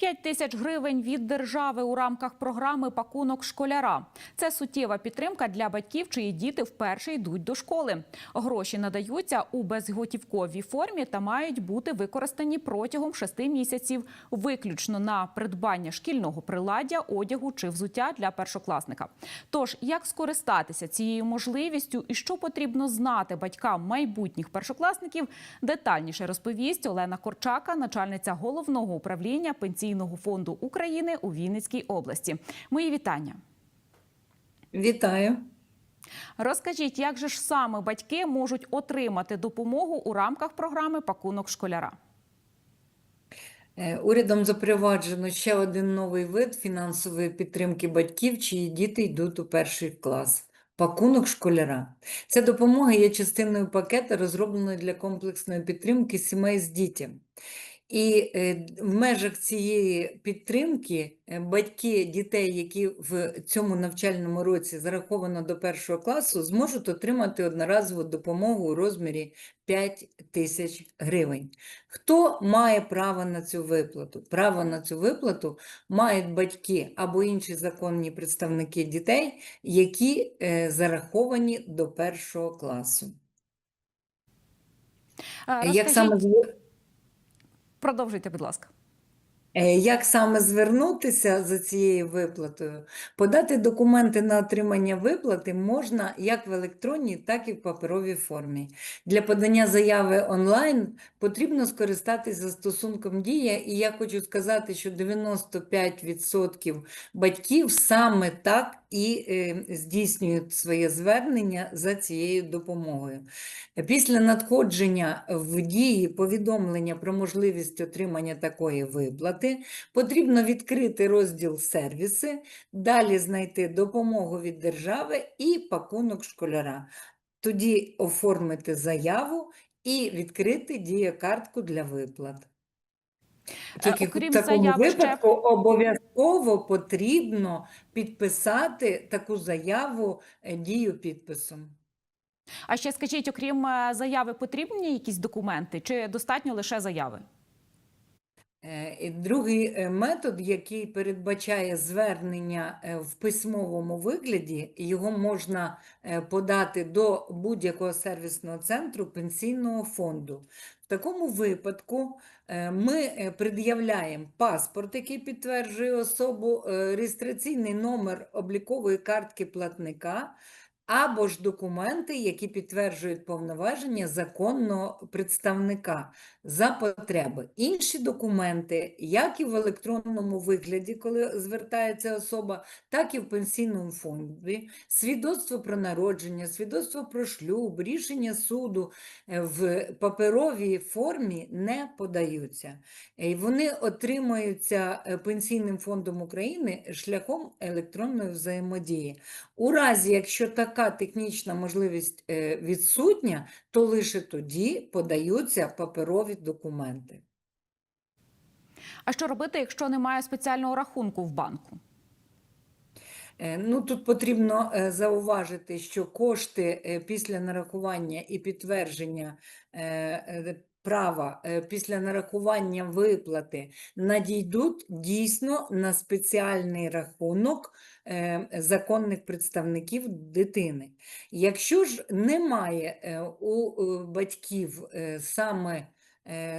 5 тисяч гривень від держави у рамках програми Пакунок школяра. Це суттєва підтримка для батьків, чиї діти вперше йдуть до школи. Гроші надаються у безготівковій формі та мають бути використані протягом 6 місяців, виключно на придбання шкільного приладдя, одягу чи взуття для першокласника. Тож, як скористатися цією можливістю і що потрібно знати батькам майбутніх першокласників, детальніше розповість Олена Корчака, начальниця головного управління Пенсійного фонду України у Вінницькій області. Мої вітання. Вітаю. Розкажіть, як же ж саме батьки можуть отримати допомогу у рамках програми Пакунок школяра? Е, Урядом запроваджено ще один новий вид фінансової підтримки батьків, чиї діти йдуть у перший клас. Пакунок школяра. Ця допомога є частиною пакету, розробленої для комплексної підтримки сімей з дітьми. І е, в межах цієї підтримки е, батьки дітей, які в цьому навчальному році зараховано до першого класу, зможуть отримати одноразову допомогу у розмірі 5 тисяч гривень. Хто має право на цю виплату? Право на цю виплату мають батьки або інші законні представники дітей, які е, зараховані до першого класу. Е, Як саме продовжуйте, будь ласка. Е, Як саме звернутися за цією виплатою? Подати документи на отримання виплати можна як в електронній, так і в паперовій формі. Для подання заяви онлайн потрібно скористатись застосунком Дія, і я хочу сказати, що 95% батьків саме так і е, здійснюють своє звернення за цією допомогою. Після надходження в дії повідомлення про можливість отримання такої виплати потрібно відкрити розділ сервіси, далі знайти допомогу від держави і пакунок школяра. Тоді оформити заяву і відкрити дієкартку для виплат. Тільки в окрім такому заяви ще- випадку обов'язково потрібно підписати таку заяву е, дію підписом. А ще скажіть, окрім е, заяви, потрібні якісь документи чи достатньо лише заяви? Е, Другий е, метод, який передбачає звернення е, в письмовому вигляді, його можна подати до будь-якого сервісного центру пенсійного фонду. В такому випадку ми пред'являємо паспорт, який підтверджує особу, реєстраційний номер облікової картки платника. Або ж документи, які підтверджують повноваження законного представника за потреби. Інші документи, як і в електронному вигляді, коли звертається особа, так і в пенсійному фонді, свідоцтво про народження, свідоцтво про шлюб, рішення суду е, в паперовій формі не подаються. Е, вони отримуються е, Пенсійним фондом України шляхом електронної взаємодії. У разі, якщо така технічна можливість е, відсутня, то лише тоді подаються паперові документи. А що робити, якщо немає спеціального рахунку в банку? Е, Ну, тут потрібно е, зауважити, що кошти е, після нарахування і підтвердження права після нарахування виплати надійдуть дійсно на спеціальний рахунок законних представників дитини. Якщо ж немає у батьків саме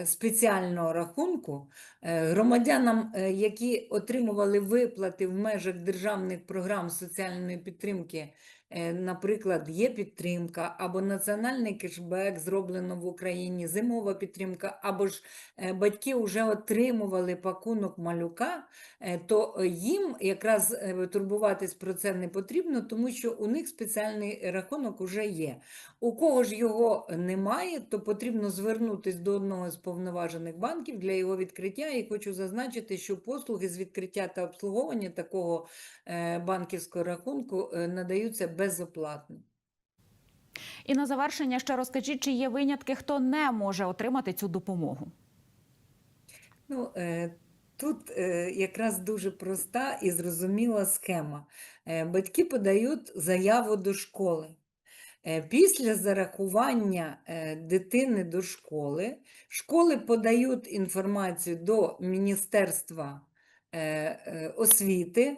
спеціального рахунку, Е, Громадянам, е, які отримували виплати в межах державних програм соціальної підтримки, е, наприклад, є підтримка, або національний кешбек зроблено в Україні, зимова підтримка, або ж е, батьки вже отримували пакунок малюка, е, то е, їм якраз е, турбуватись про це не потрібно, тому що у них спеціальний рахунок вже є. У кого ж його немає, то потрібно звернутися до одного з повноважених банків для його відкриття. І хочу зазначити, що послуги з відкриття та обслуговування такого е, банківського рахунку е, надаються безоплатно. І на завершення ще розкажіть, чи є винятки, хто не може отримати цю допомогу. Ну, е, тут е, якраз дуже проста і зрозуміла схема. Е, батьки подають заяву до школи. Після зарахування дитини до школи, школи подають інформацію до Міністерства освіти,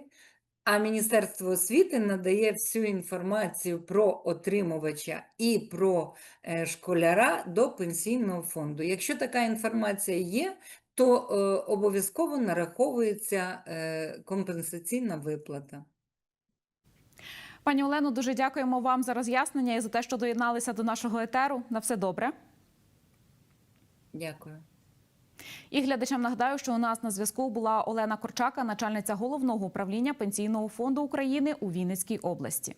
а Міністерство освіти надає всю інформацію про отримувача і про е, школяра до пенсійного фонду. Якщо така інформація є, то е, обов'язково нараховується е, компенсаційна виплата. Пані Олено, дуже дякуємо вам за роз'яснення і за те, що доєдналися до нашого етеру. На все добре. Дякую. І глядачам нагадаю, що у нас на зв'язку була Олена Корчака, начальниця головного управління пенсійного фонду України у Вінницькій області.